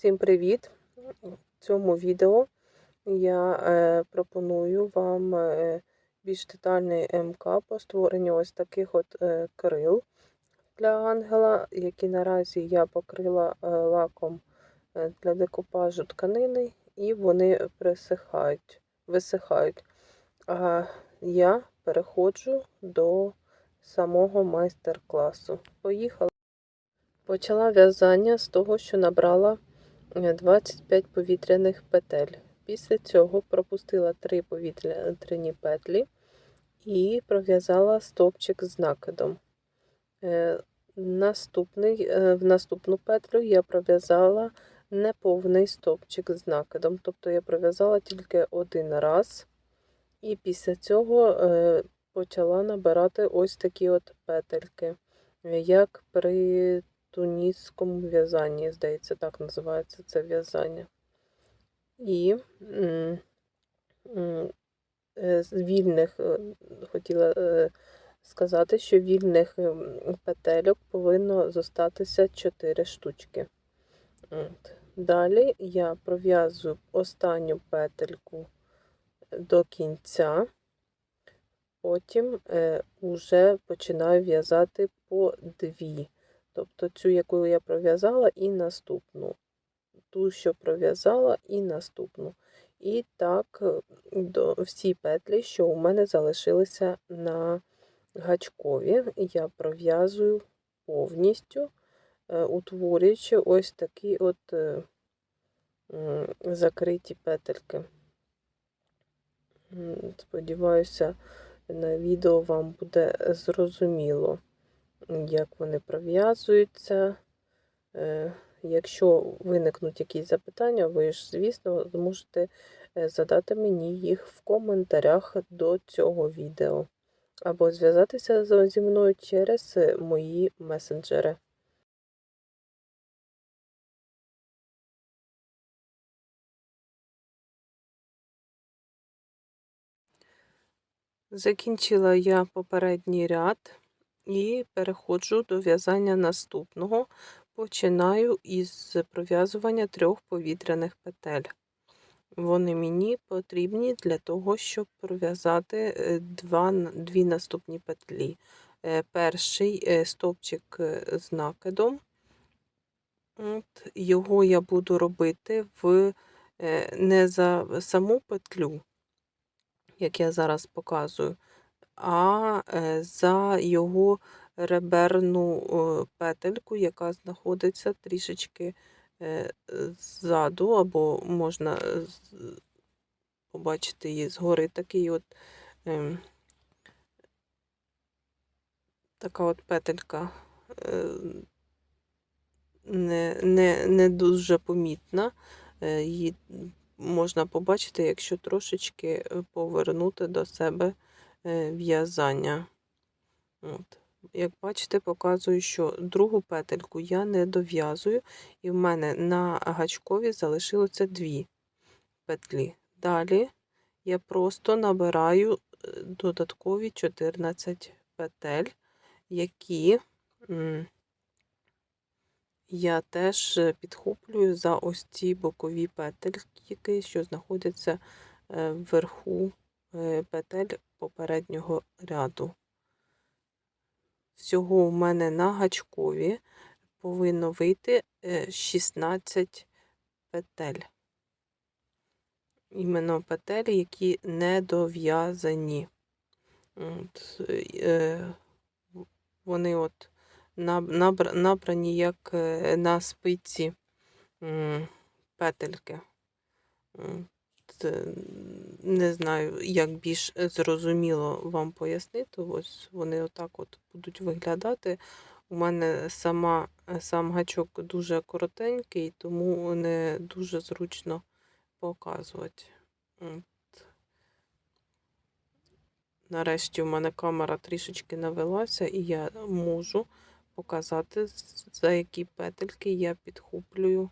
Всім привіт! В цьому відео я е, пропоную вам е, більш детальний МК по створенню ось таких от е, крил для ангела, які наразі я покрила лаком для декупажу тканини, і вони присихають, висихають. А я переходжу до самого майстер-класу. Поїхала. Почала в'язання з того, що набрала 25 повітряних петель. Після цього пропустила 3 повітряні петлі і пров'язала стовпчик з накидом. Е, Наступний, е, В наступну петлю я пров'язала неповний стовпчик з накидом, тобто я пров'язала тільки один раз, і після цього е, почала набирати ось такі от петельки, як при тунісському в'язанні, здається, так називається це в'язання. І з вільних хотіла сказати, що вільних петельок повинно зостатися 4 штучки. От. Далі я пров'язую останню петельку до кінця, потім е, вже починаю в'язати по дві. Тобто цю, яку я пров'язала, і наступну. Ту, що пров'язала, і наступну. І так, до всі петлі, що у мене залишилися на гачкові, я пров'язую повністю, е, утворюючи ось такі от е, закриті петельки. Сподіваюся, на відео вам буде зрозуміло як вони пров'язуються. Е, якщо виникнуть якісь запитання, ви ж, звісно, зможете е, задати мені їх в коментарях до цього відео. Або зв'язатися зі мною через мої месенджери. Закінчила я попередній ряд. І переходжу до в'язання наступного. Починаю із пров'язування трьох повітряних петель. Вони мені потрібні для того, щоб пров'язати е, дві наступні петлі. Е, перший е, стовпчик з накидом. От, Його я буду робити в не за саму петлю, як я зараз показую, а е, за його реберну петельку, яка знаходиться трішечки е, ззаду, або можна побачити її згори такий от ем, така от петелька е, не, не, не дуже помітна. Її можна побачити, якщо трошечки повернути до себе Е, в'язання. От. Як бачите, показую, що другу петельку я не дов'язую, і в мене на гачкові залишилося дві петлі. Далі я просто набираю е, додаткові 14 петель, які я теж підхоплюю за ось ці бокові петельки, що знаходяться е, вверху петель попереднього ряду. Всього у мене на гачкові повинно вийти 16 е, петель. Іменно петелі, які не дов'язані. Е, вони от набрані як е, на спиці петельки. Е, не знаю, як більш зрозуміло вам пояснити. Ось вони отак от будуть виглядати. У мене сама, сам гачок дуже коротенький, тому не дуже зручно показувати. От. Нарешті у мене камера трішечки навелася, і я можу показати, за які петельки я підхоплюю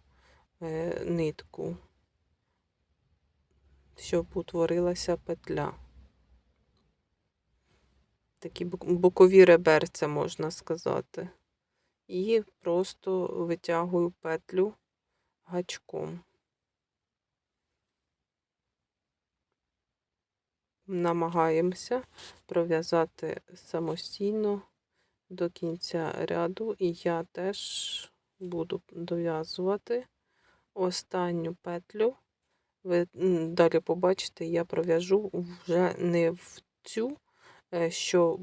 е, нитку щоб утворилася петля. Такі бокові реберця, можна сказати. І просто витягую петлю гачком. Намагаємося пров'язати самостійно до кінця ряду, і я теж буду дов'язувати останню петлю. Ви далі побачите, я пров'яжу вже не в цю, е, що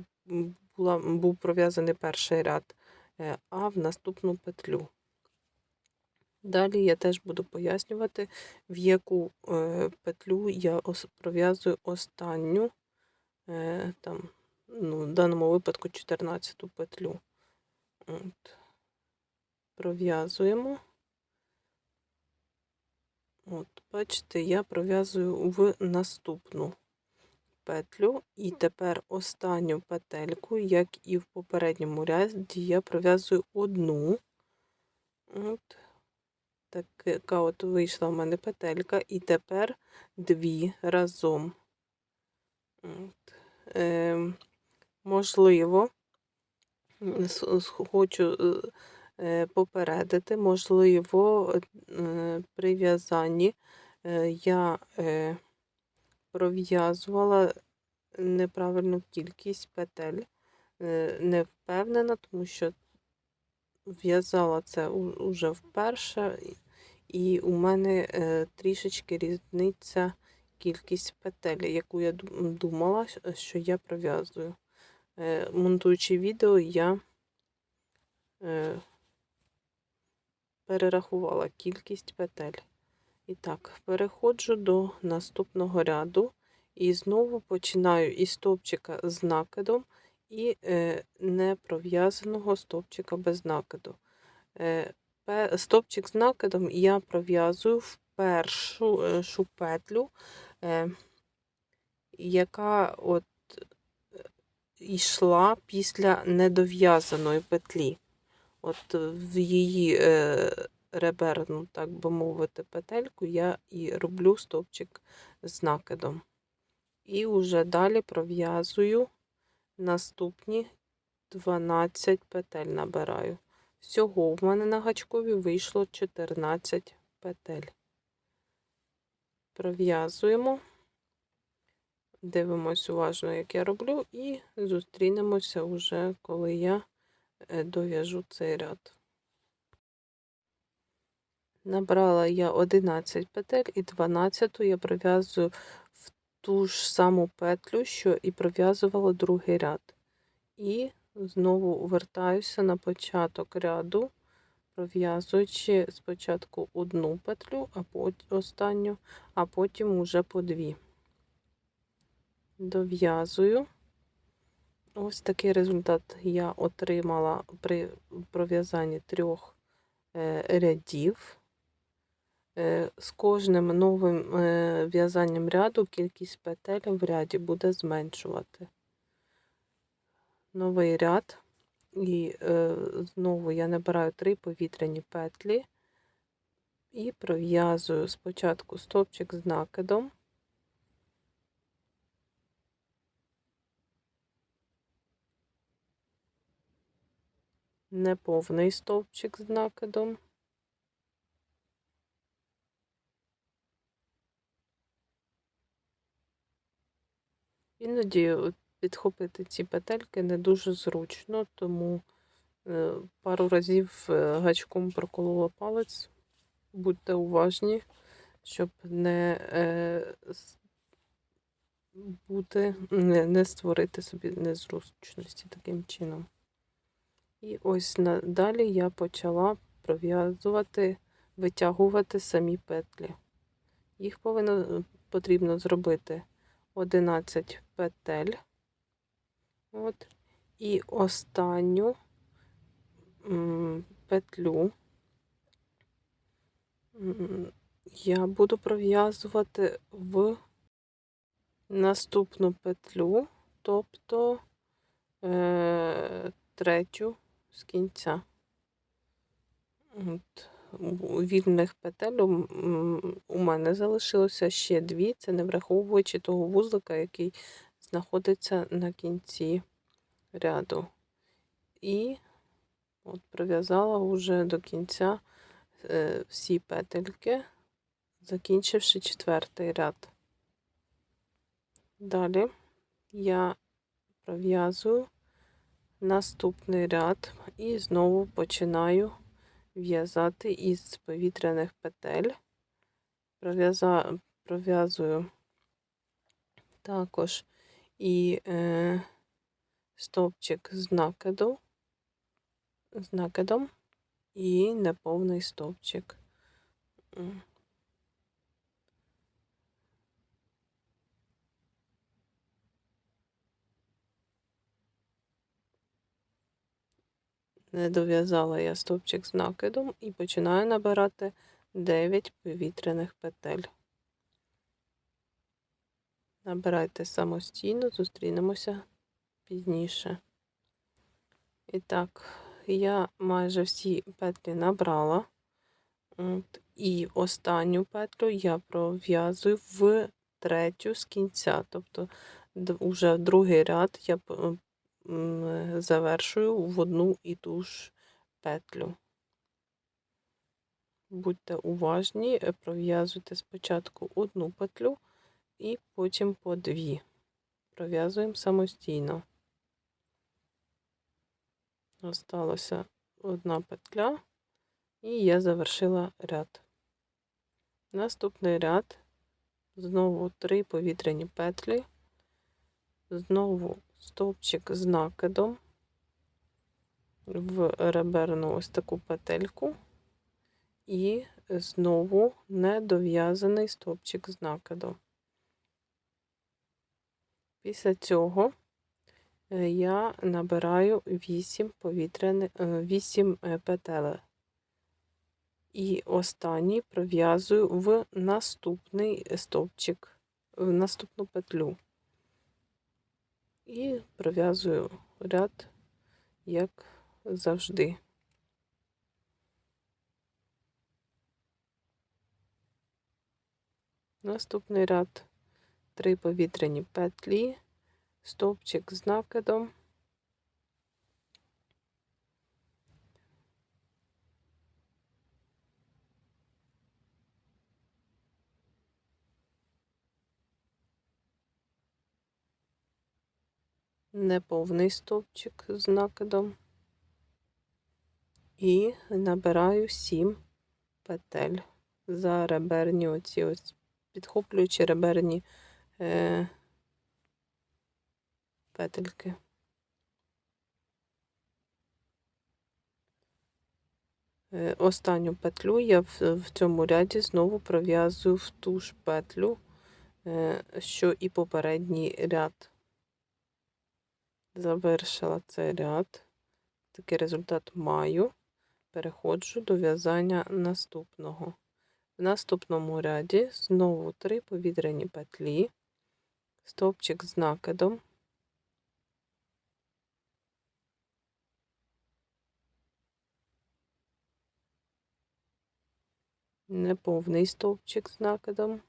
була, був пров'язаний перший ряд, е, а в наступну петлю. Далі я теж буду пояснювати, в яку е, петлю я пров'язую останню, там, ну, в даному випадку 14 петлю. От. Пров'язуємо. От, бачите, я пров'язую в наступну петлю, і тепер останню петельку, як і в попередньому ряді, я пров'язую одну. От. Така от вийшла в мене петелька, і тепер дві разом. От. Е, можливо, хочу попередити, можливо, е, при в'язанні е, я е, пров'язувала неправильну кількість петель. Е, Не впевнена, тому що в'язала це уже вперше, і- у мене е, трішечки різниця кількість петель, яку я думала, що я пров'язую. Е, Монтуючи відео, я е, перерахувала кількість петель. І так, переходжу до наступного ряду і знову починаю із стовпчика з накидом і е, непров'язаного стовпчика без накиду. Е, стовпчик з накидом я пров'язую в першу е, петлю, яка от йшла після недов'язаної петлі. От в її е, реберну, так би мовити, петельку я і роблю стовпчик з накидом. І вже далі пров'язую наступні 12 петель набираю. Всього в мене на гачкові вийшло 14 петель. Пров'язуємо, дивимось уважно, як я роблю, і зустрінемося вже, коли я е, дов'яжу цей ряд. Набрала я 11 петель і 12 я пров'язую в ту ж саму петлю, що і пров'язувала другий ряд. І знову вертаюся на початок ряду, пров'язуючи спочатку одну петлю, а останню, а потім уже по дві. Дов'язую. Ось такий результат я отримала при пров'язанні трьох е, рядів. Е, З кожним новим е, в'язанням ряду кількість петель в ряді буде зменшувати. Новий ряд, і знову я набираю три повітряні петлі і пров'язую спочатку стовпчик з накидом. Неповний стовпчик з накидом. Іноді підхопити ці петельки не дуже зручно, тому е, пару разів е, гачком проколола палець. Будьте уважні, щоб не е, бути, не, не створити собі незручності таким чином. І ось далі я почала пров'язувати, витягувати самі петлі. Їх повинно потрібно зробити 11 петель. От. І останню петлю я буду пров'язувати в наступну петлю, тобто е, третю з кінця. От. Вільних петель у мене залишилося ще дві, це не враховуючи того вузлика, який знаходиться на кінці ряду. І от прив'язала вже до кінця е, всі петельки, закінчивши четвертий ряд. Далі я пров'язую наступний ряд і знову починаю в'язати із повітряних петель. Пров'язую також і е, стовпчик з накиду, з накидом і неповний стовпчик. Не дов'язала я стовпчик з накидом і починаю набирати 9 повітряних петель. Набирайте самостійно, зустрінемося пізніше. І так, я майже всі петлі набрала. От, і останню петлю я пров'язую в третю з кінця. Тобто, д- уже другий ряд я завершую в одну і ту ж петлю. Будьте уважні, е, пров'язуйте спочатку одну петлю і потім по дві. Пров'язуємо самостійно. Осталося одна петля, і я завершила ряд. Наступний ряд знову три повітряні петлі, знову стовпчик з накидом в реберну ось таку петельку, і знову недов'язаний стовпчик з накидом. Після цього е, я набираю 8 повітряних 8 петель. І останній пров'язую в наступний стовпчик, в наступну петлю. І пров'язую ряд, як завжди. Наступний ряд три повітряні петлі, стовпчик з накидом. Неповний стовпчик з накидом. І набираю 7 петель за реберні оці ось підхоплюючи реберні е, петельки. Е, Останню петлю я в, цьому ряді знову пров'язую в ту ж петлю, е, що і попередній ряд. Завершила цей ряд. Такий результат маю. Переходжу до в'язання наступного. В наступному ряді знову три повітряні петлі, стовпчик з накидом, неповний стовпчик з накидом.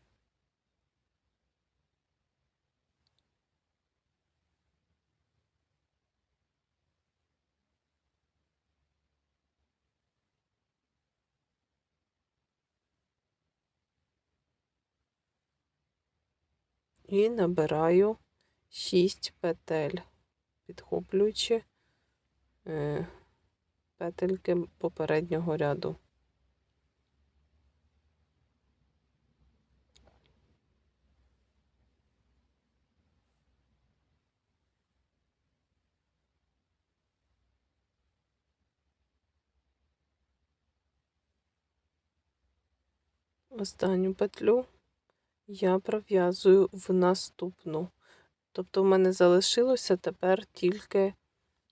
І набираю 6 петель, підхоплюючи е, петельки попереднього ряду. Останню петлю я пров'язую в наступну. Тобто, в мене залишилося тепер тільки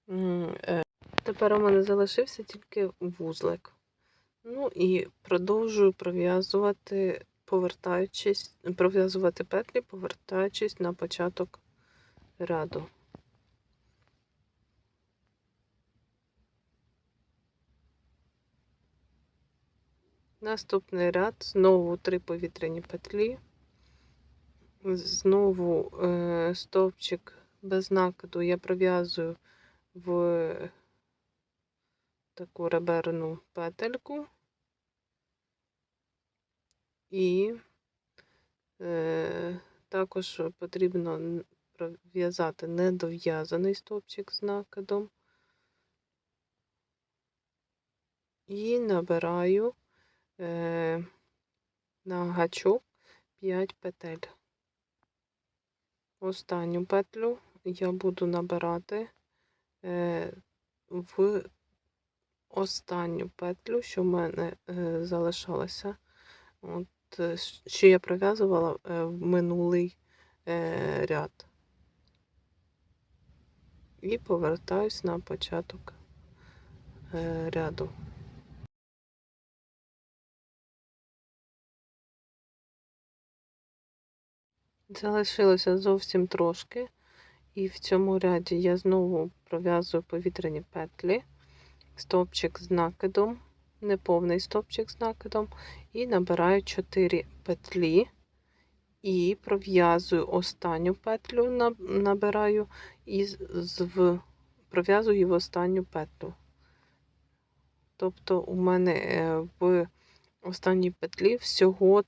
е, тепер у мене залишився тільки вузлик. Ну і продовжую пров'язувати, повертаючись, пров'язувати петлі, повертаючись на початок ряду. Наступний ряд знову три повітряні петлі, знову е, стовпчик без накиду я пров'язую в таку реберну петельку І е, також потрібно пров'язати недов'язаний стовпчик з накидом. І набираю е, на гачок 5 петель. Останню петлю я буду набирати е, в останню петлю, що в мене е, залишалася. От, е, що я пров'язувала в минулий ряд. І повертаюсь на початок ряду. Залишилося зовсім трошки, і в цьому ряді я знову пров'язую повітряні петлі, стовпчик з накидом, неповний стовпчик з накидом, і набираю 4 петлі, і пров'язую останню петлю, набираю і пров'язую її в останню петлю. Тобто у мене е, в останній петлі всього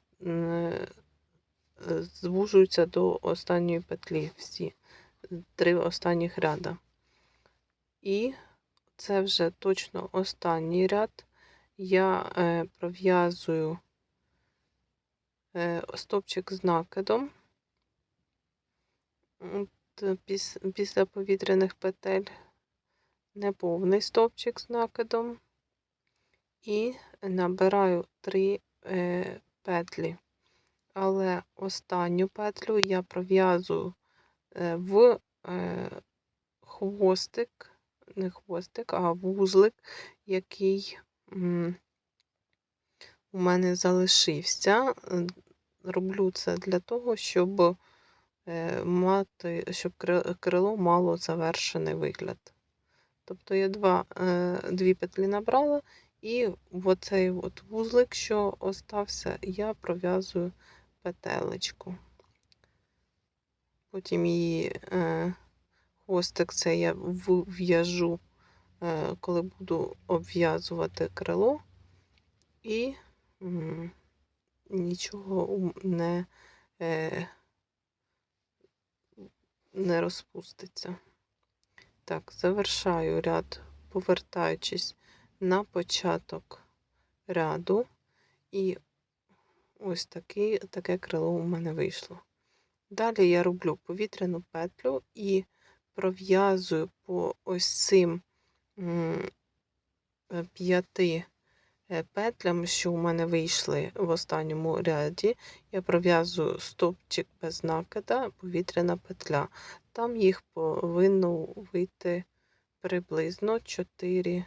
звужуються до останньої петлі всі три останніх ряда. І це вже точно останній ряд. Я е, пров'язую е, стовпчик з накидом От, е, піс, після повітряних петель, неповний стовпчик з накидом і набираю три е, петлі. Але останню петлю я пров'язую е, в е, хвостик, не хвостик, а вузлик, який у мене залишився. Роблю це для того, щоб е, мати, щоб крило мало завершений вигляд. Тобто я два, дві петлі набрала, і оцей от вузлик, що остався, я пров'язую петелечку. Потім її е, хвостик це я в'яжу, е, коли буду обв'язувати крило, і м, нічого не, е, не розпуститься. Так, завершаю ряд, повертаючись на початок ряду, і ось такий, таке крило у мене вийшло. Далі я роблю повітряну петлю і пров'язую по ось цим п'яти е, петлям, що у мене вийшли в останньому ряді. Я пров'язую стовпчик без накида, повітряна петля. Там їх повинно вийти приблизно 4,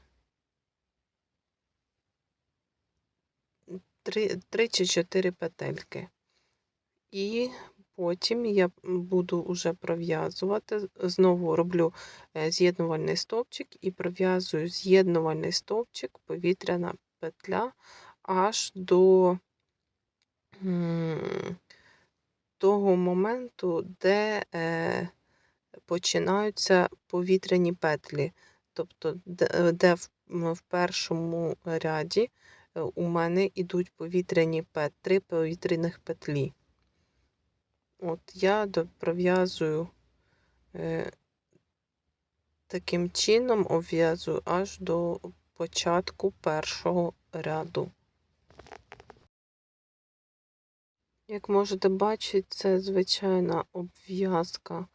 3, 3 чи 4 петельки. І потім я буду вже пров'язувати. Знову роблю е, з'єднувальний стовпчик і пров'язую з'єднувальний стовпчик, повітряна петля аж до того моменту, де е, починаються повітряні петлі. Тобто, де, де в, першому ряді е, у мене йдуть повітряні петлі, три повітряних петлі. От я пров'язую е, таким чином обв'язую аж до початку першого ряду. Як можете бачити, це звичайна обв'язка.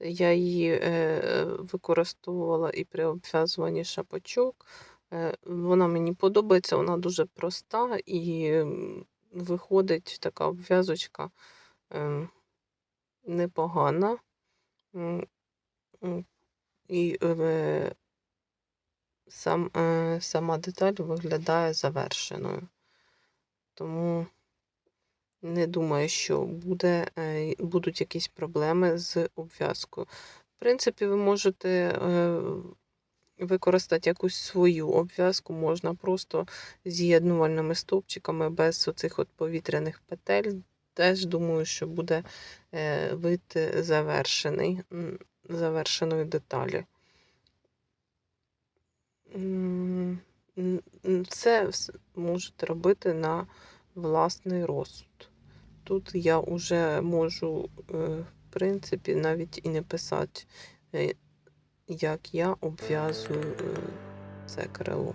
Я її е, використовувала і при обв'язуванні шапочок. Е, вона мені подобається, вона дуже проста і виходить така обв'язочка е, непогана. І е, сам, е, сама деталь виглядає завершеною. Тому не думаю, що буде, будуть якісь проблеми з обв'язкою. В принципі, ви можете використати якусь свою обв'язку, можна просто з'єднувальними стовпчиками без оцих от повітряних петель. Теж думаю, що буде е, вид завершений, завершеної деталі. Це можете робити на власний розсуд. Тут я вже можу, е, в принципі, навіть і не писати, е, як я обв'язую е, це крило.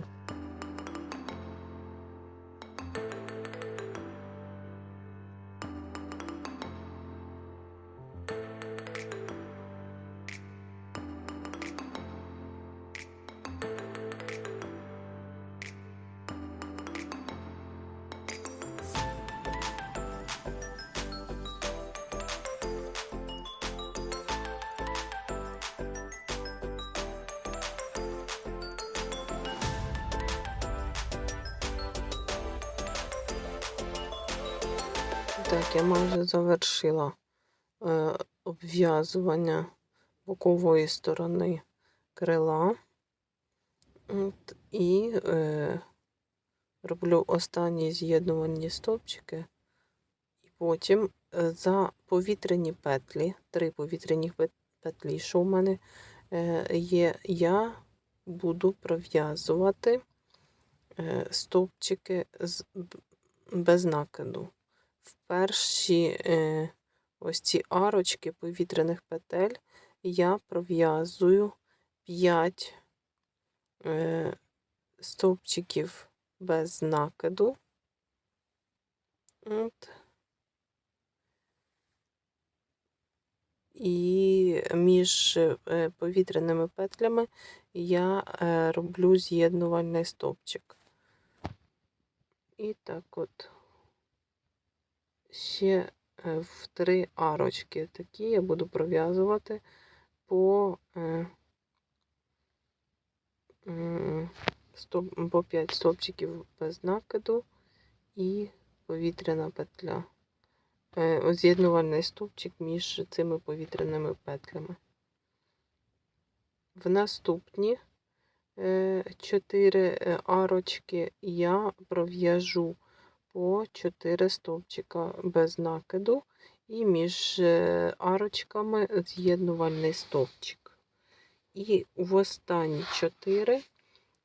Завершила е, обв'язування бокової сторони крила. От, і е, роблю останні з'єднувальні стовпчики. І потім е, за повітряні петлі, три повітряні петлі, що в мене е, є, я буду пров'язувати стовпчики без накиду в перші е, ось ці арочки повітряних петель я пров'язую 5 е, стовпчиків без накиду. От. І між е, повітряними петлями я роблю з'єднувальний стовпчик. І так от ще е, в три арочки такі я буду пров'язувати по, е, по 5 стовпчиків без накиду і повітряна петля. Е, З'єднувальний стовпчик між цими повітряними петлями. В наступні 4 арочки я пров'яжу по 4 стовпчика без накиду і між е, арочками з'єднувальний стовпчик. І в останні 4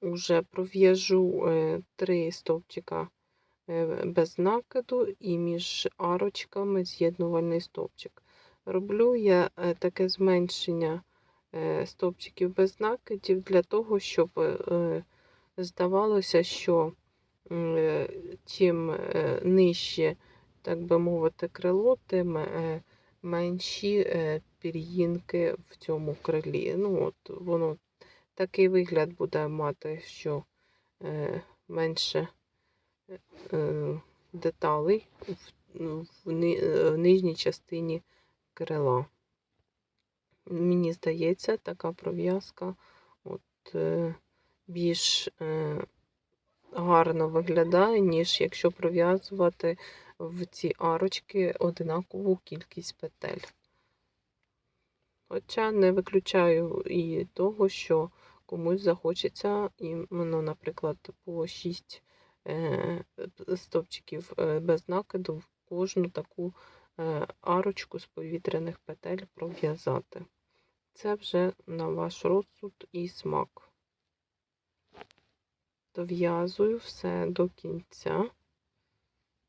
вже пров'яжу 3 стовпчика е, без накиду і між арочками з'єднувальний стовпчик. Роблю я е, таке зменшення е, стовпчиків без накидів для того, щоб е, здавалося, що е, чим е, нижче, так би мовити, крило, тим е, менші е, пір'їнки в цьому крилі. Ну, от Воно такий вигляд буде мати, що е, менше е, деталей в, в, ни- е, в нижній частині крила. Мені здається, така пров'язка от, е, більш е, гарно виглядає, ніж якщо пров'язувати в ці арочки одинакову кількість петель. Хоча не виключаю і того, що комусь захочеться, іменно, наприклад, по 6 е, стовпчиків е, без накиду в кожну таку е, арочку з повітряних петель пров'язати. Це вже на ваш розсуд і смак. Дов'язую все до кінця.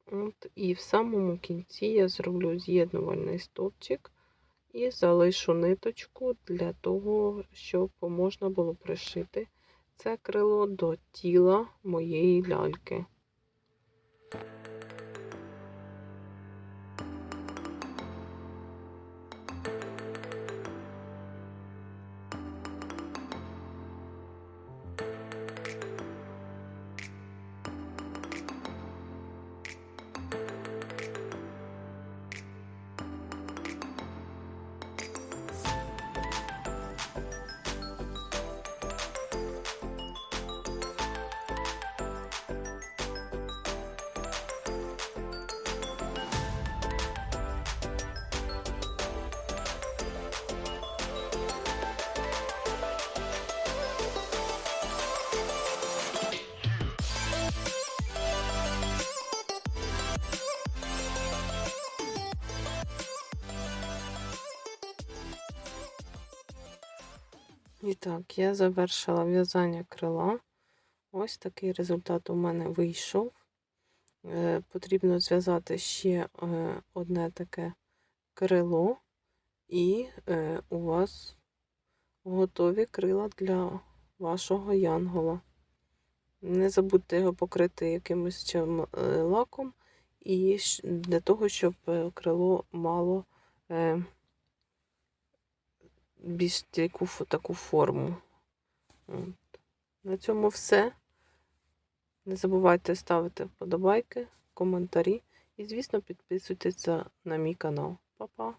От, і в самому кінці я зроблю з'єднувальний стовпчик і залишу ниточку для того, щоб можна було пришити це крило до тіла моєї ляльки. І так, я завершила в'язання крила. Ось такий результат у мене вийшов. е, потрібно зв'язати ще е, одне таке крило, і е, у вас готові крила для вашого янгола. Не забудьте його покрити якимось лаком, і для того, щоб крило мало більш таку, таку форму. От. На цьому все. Не забувайте ставити вподобайки, коментарі і, звісно, підписуйтесь на мій канал. Па-па!